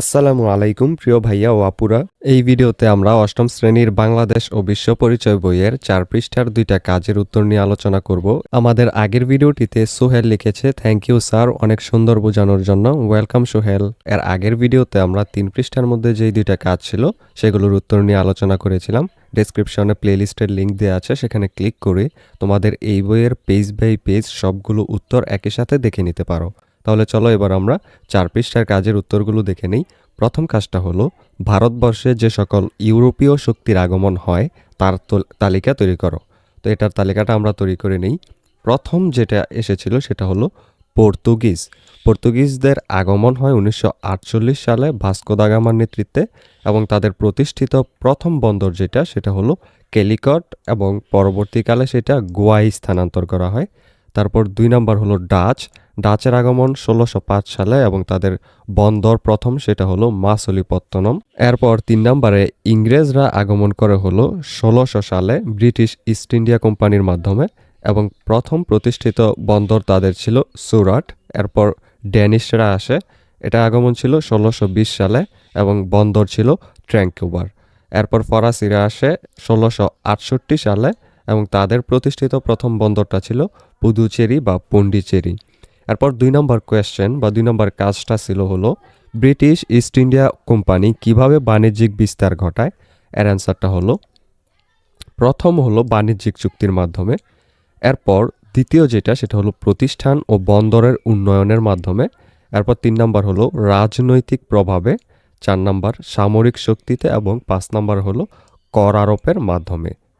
আসসালামু আলাইকুম, প্রিয় ভাইয়া ও আপুরা। এই ভিডিওতে আমরা অষ্টম শ্রেণির বাংলাদেশ ও বিশ্ব পরিচয় বইয়ের চার পৃষ্ঠার দুইটা কাজের উত্তর নিয়ে আলোচনা করব। আমাদের আগের ভিডিওটিতে সোহেল লিখেছে, থ্যাংক ইউ স্যার, অনেক সুন্দর বোঝানোর জন্য। ওয়েলকাম সোহেল। এর আগের ভিডিওতে আমরা তিন পৃষ্ঠার মধ্যে যেই দুইটা কাজ ছিল, সেগুলোর উত্তর নিয়ে আলোচনা করেছিলাম। ডেসক্রিপশনে প্লেলিস্টের লিঙ্ক দেওয়া আছে, সেখানে ক্লিক করে তোমাদের এই বইয়ের পেজ বাই পেজ সবগুলো উত্তর একই সাথে দেখে নিতে পারো। তাহলে চলো এবার আমরা চার পৃষ্ঠার কাজের উত্তরগুলো দেখে নেই। প্রথম কাজটা হলো, ভারতবর্ষে যে সকল ইউরোপীয় শক্তির আগমন হয়, তার তালিকা তৈরি করো। তো এটার তালিকাটা আমরা তৈরি করে নেই। প্রথম যেটা এসেছিল সেটা হলো পর্তুগিজ। পর্তুগিজদের আগমন হয় উনিশশো আটচল্লিশ সালে ভাস্কো দা গামার নেতৃত্বে এবং তাদের প্রতিষ্ঠিত প্রথম বন্দর যেটা, সেটা হলো কেলিকট এবং পরবর্তীকালে সেটা গোয়ায় স্থানান্তর করা হয়। তারপর দুই নাম্বার হলো ডাচ। ডাচের আগমন ষোলোশো পাঁচ সালে এবং তাদের বন্দর প্রথম সেটা হলো মাসলিপত্তনম। এরপর তিন নম্বরে ইংরেজরা আগমন করে হলো ষোলোশো সালে ব্রিটিশ ইস্ট ইন্ডিয়া কোম্পানির মাধ্যমে এবং প্রথম প্রতিষ্ঠিত বন্দর তাদের ছিল সুরাট। এরপর ড্যানিশরা আসে, এটা আগমন ছিল ষোলোশো বিশ সালে এবং বন্দর ছিল ট্র্যাঙ্কুবার এরপর ফরাসিরা আসে ষোলোশো আটষট্টি সালে এবং তাদের প্রতিষ্ঠিত প্রথম বন্দরটা ছিল পুদুচেরি বা পন্ডিচেরি এরপর দুই নম্বর কোয়েশ্চেন বা দুই নম্বর কাজটা ছিল হলো, ব্রিটিশ ইস্ট ইন্ডিয়া কোম্পানি কীভাবে বাণিজ্যিক বিস্তার ঘটায়? এর অ্যান্সারটা হলো, প্রথম হলো বাণিজ্যিক চুক্তির মাধ্যমে। এরপর দ্বিতীয় যেটা, সেটা হলো প্রতিষ্ঠান ও বন্দরের উন্নয়নের মাধ্যমে। এরপর তিন নম্বর হলো রাজনৈতিক প্রভাবে। চার নম্বর সামরিক শক্তিতে এবং পাঁচ নম্বর হলো কর আরোপের মাধ্যমে।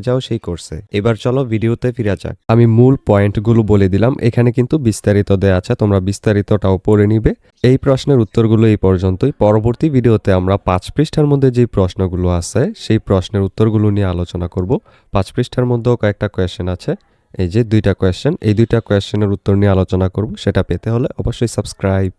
যাও সেই কোর্সে এবার চলো ভিডিওতে ফিরে যাক। আমি মূল পয়েন্টগুলো বলে দিলাম। এখানে কিন্তু বিস্তারিত দেয়া আছে, তোমরা বিস্তারিতটাও পড়ে নিবে। এই প্রশ্নের উত্তরগুলো এই পর্যন্তই। পরবর্তী ভিডিওতে আমরা পাঁচ পৃষ্ঠার মধ্যে যে প্রশ্নগুলো আছে, সেই প্রশ্নের উত্তরগুলো নিয়ে আলোচনা করব। পাঁচ পৃষ্ঠার মধ্যেও কয়েকটা কোয়েশ্চেন আছে। এই যে দুইটা কোয়েশ্চেন এই দুইটা কোয়েশ্চেনের উত্তর নিয়ে আলোচনা করব। সেটা পেতে হলে অবশ্যই সাবস্ক্রাইব